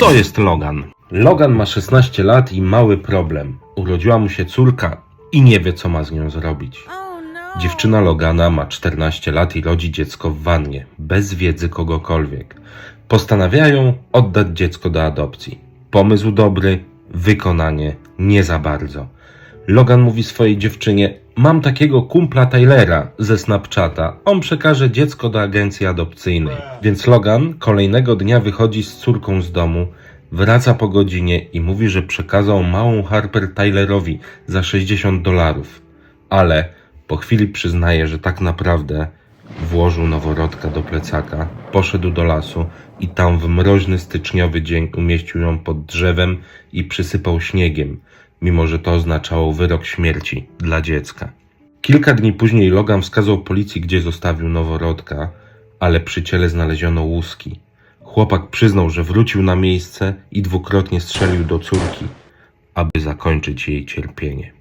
To jest Logan. Logan ma 16 lat i mały problem. Urodziła mu się córka i nie wie, co ma z nią zrobić. Oh no. Dziewczyna Logana ma 14 lat i rodzi dziecko w wannie, bez wiedzy kogokolwiek. Postanawiają oddać dziecko do adopcji. Pomysł dobry, wykonanie nie za bardzo. Logan mówi swojej dziewczynie: Mam takiego kumpla Tylera ze Snapchata. On przekaże dziecko do agencji adopcyjnej. Więc Logan kolejnego dnia wychodzi z córką z domu, wraca po godzinie i mówi, że przekazał małą Harper Tylerowi za 60 dolarów. Ale po chwili przyznaje, że tak naprawdę włożył noworodka do plecaka, poszedł do lasu i tam w mroźny styczniowy dzień umieścił ją pod drzewem i przysypał śniegiem, mimo że to oznaczało wyrok śmierci dla dziecka. Kilka dni później Logan wskazał policji, gdzie zostawił noworodka, ale przy ciele znaleziono łuski. Chłopak przyznał, że wrócił na miejsce i dwukrotnie strzelił do córki, aby zakończyć jej cierpienie.